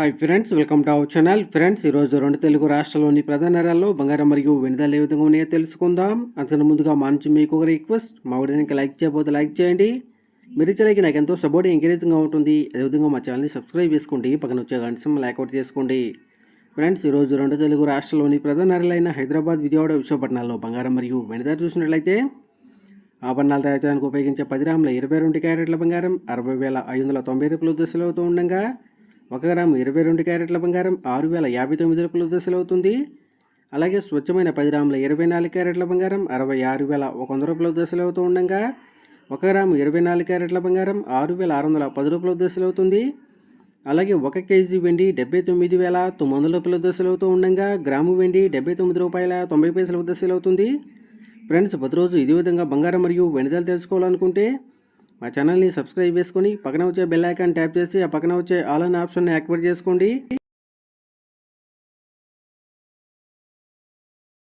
Hi friends welcome to our channel friends ఈరోజు రెండు తెలుగు రాష్ట్రాల్లోని ప్రధాన నగరాల్లో బంగారం మరియు వెనుదల ఏ విధంగా ఉన్నాయో తెలుసుకుందాం. అంతకన్నా ముందుగా మా నుంచి మీకు ఒక రిక్వెస్ట్ మా వీడియోని లైక్ చేయబోతే లైక్ చేయండి. మీరు ఇచ్చలేకి నాకు ఎంతో సపోర్ట్ ఎంకరేజింగ్గా ఉంటుంది. అదేవిధంగా మా ఛానల్ని సబ్స్క్రైబ్ చేసుకోండి. పక్కన వచ్చే గంట సింహ లేకౌట్ చేసుకోండి. ఫ్రెండ్స్ ఈరోజు రెండు తెలుగు రాష్ట్రాల్లోని ప్రధాన నగరాలైన హైదరాబాద్ విజయవాడ విశాఖపట్నాల్లో బంగారం మరియు వెనుదల చూసినట్లయితే ఆభరణాలు తయారు చేయడానికి ఉపయోగించే పది గ్రాముల ఇరవై రెండు క్యారెట్ల బంగారం అరవై వేల ఐదు వందల తొంభై రూపాయల దశలవుతూ ఉండగా ఒక గ్రాము ఇరవై రెండు క్యారెట్ల బంగారం ఆరు వేల యాభై తొమ్మిది రూపాయల దశలు అవుతుంది. అలాగే స్వచ్ఛమైన పది గ్రాముల ఇరవై నాలుగు క్యారెట్ల బంగారం అరవై ఆరు వేల ఒక వంద రూపాయల దశలు అవుతూ ఉండగా ఒక గ్రాము ఇరవై నాలుగు క్యారెట్ల బంగారం ఆరు వేల ఆరు వందల పది రూపాయల దశలు అవుతుంది. అలాగే ఒక కేజీ వెండి డెబ్బై తొమ్మిది వేల తొమ్మిది వందల రూపాయల దశలు అవుతూ ఉండగా గ్రాము వెండి డెబ్బై తొమ్మిది రూపాయల తొంభై పైసల దశలు అవుతుంది. ఫ్రెండ్స్ ప్రతిరోజు ఇదే విధంగా బంగారం మరియు వెండిదలు తెలుసుకోవాలనుకుంటే మా ఛానల్ని సబ్స్క్రైబ్ చేసుకొని పక్కన వచ్చే బెల్ ఐకాన్ ట్యాప్ చేసి ఆ పక్కన వచ్చే ఆల్ అనే ఆప్షన్ని యాక్టివేట్ చేసుకోండి.